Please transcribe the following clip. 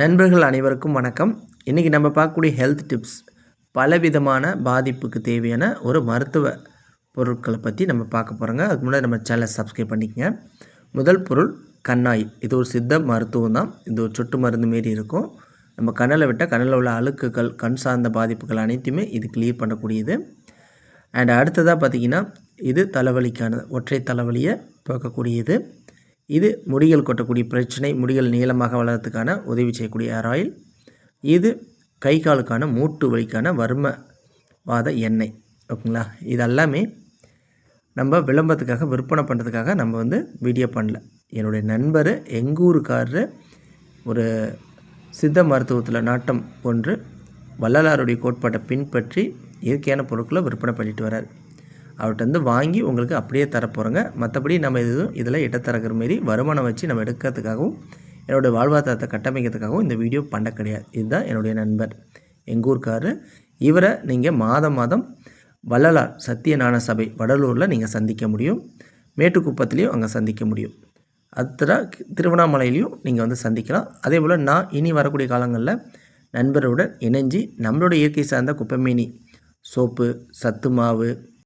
நண்பர்கள் அனைவருக்கும் வணக்கம். இன்றைக்கி நம்ம பார்க்கக்கூடிய ஹெல்த் டிப்ஸ் பலவிதமான பாதிப்புக்கு தேவையான ஒரு மருத்துவ பொருட்களை பற்றி நம்ம பார்க்க போகிறோங்க அதுக்கு முன்னாடி நம்ம சேனலை சப்ஸ்கிரைப் பண்ணிக்கங்க. முதல் பொருள் கண்ணாய். இது ஒரு சித்த மருத்துவம் தான். இது ஒரு சொட்டு மருந்து மாரி இருக்கும். நம்ம கண்ணில் விட்டால் கண்ணில் உள்ள அழுக்குகள் கண் சார்ந்த பாதிப்புகள் அனைத்துமே இது கிளியர் பண்ணக்கூடியது. அண்ட் அடுத்ததாக பார்த்திங்கன்னா இது தலைவலிக்கானது ஒற்றை தலைவலியை போக்கக்கூடியது இது முடிகள் கொட்டக்கூடிய பிரச்சனை முடிகள் நீளமாக வளர்கிறதுக்கான உதவி செய்யக்கூடிய ஹேர் ஆயில் இது கை காலுக்கான மூட்டு வலிக்கான வர்மவாத எண்ணெய். ஓகேங்களா? இதெல்லாமே நம்ம விளம்பரத்துக்காக விற்பனை பண்ணுறதுக்காக நம்ம வந்து வீடியோ பண்ணல. என்னுடைய நண்பர் எங்கூருக்காரர் ஒரு சித்த மருத்துவத்தில் நாட்டம் போன்று வள்ளலாருடைய கோட்பாட்டை பின்பற்றி இயற்கையான பொருட்களை விற்பனை பண்ணிட்டு வரார் அவர்கிட்ட வந்து வாங்கி உங்களுக்கு அப்படியே தரப்போகிறோங்க மற்றபடி நம்ம எதுவும் இதில் இடத்தரகிற மாரி வருமானம் வச்சு நம்ம எடுக்கிறதுக்காகவும் என்னுடைய வாழ்வாதாரத்தை கட்டமைக்கிறதுக்காகவும் இந்த வீடியோ பண்ண கிடையாது. இதுதான் என்னுடைய நண்பர் எங்கூர்க்காரர் இவரை நீங்கள் மாதம் மாதம் வள்ளலார் சத்தியநாராயண சபை வடலூரில் நீங்கள் சந்திக்க முடியும். மேட்டுக்குப்பத்துலேயும் அங்கே சந்திக்க முடியும். அத்தரா திருவண்ணாமலையிலையும் நீங்கள் வந்து சந்திக்கலாம். அதே போல் நான் இனி வரக்கூடிய காலங்களில் நண்பருடன் இணைஞ்சு நம்மளோட இயற்கை சார்ந்த குப்பைமேனி சோப்பு சத்து மாவு